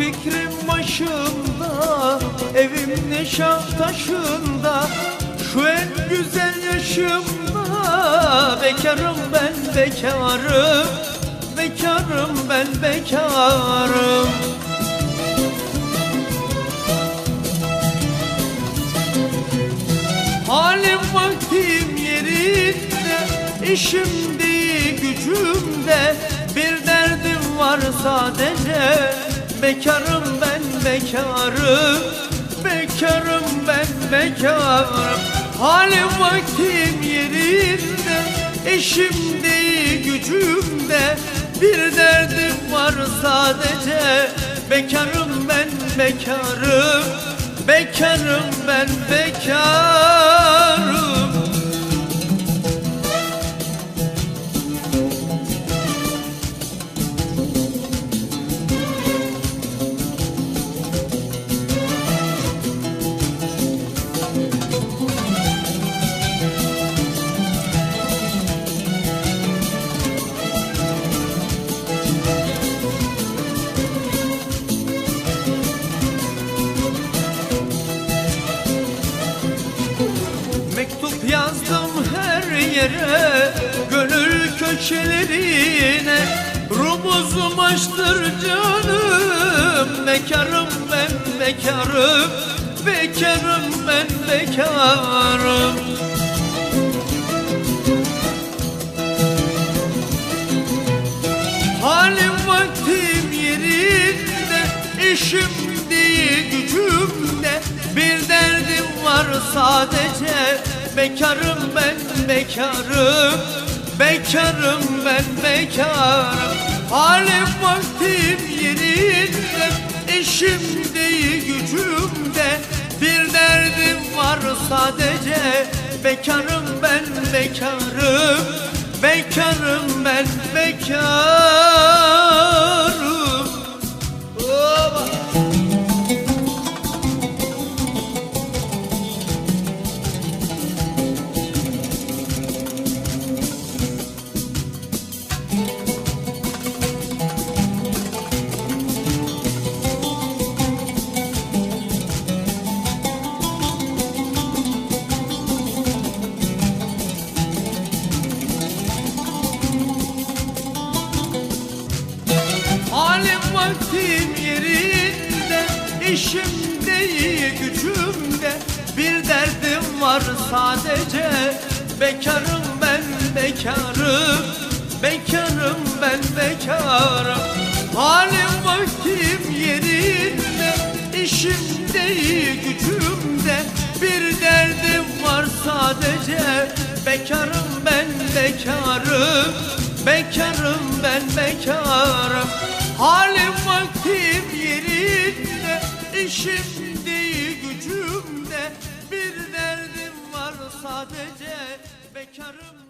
fikrim başımda Evim taşında. Şu en güzel yaşımda Bekarım ben bekarım. Bekarım ben bekarım. Halim vaktim yerinde işim değil gücümde. Bir derdim var sadece Bekarım ben bekarım Bekarım ben bekarım. Halim vaktim yerinde işim değil gücümde. Bir derdim var sadece Bekarım ben bekarım. Bekarım ben bekarım yere Gönül köşelerine. Rumuzum açtır canım Bekarım ben bekarım Bekarım ben bekarım. Halim vaktim yerinde işim değil gücümde. Bir derdim var sadece Bekarım bekarım Bekarım ben bekarım. Halim vaktim yerinde değil gücümde. Bir derdim var sadece Bekarım ben bekarım. Bekarım ben bekarım vaktim yerinde işim değil gücümde Bir derdim var sadece Bekarım ben bekarım. Bekarım ben bekarım. Halim vaktim yerinde işim değil gücümde Bir derdim var sadece Bekarım ben bekarım. Bekarım ben bekarım Halim vaktim yerinde işim değil gücümde. Bir derdim var sadece Bekarım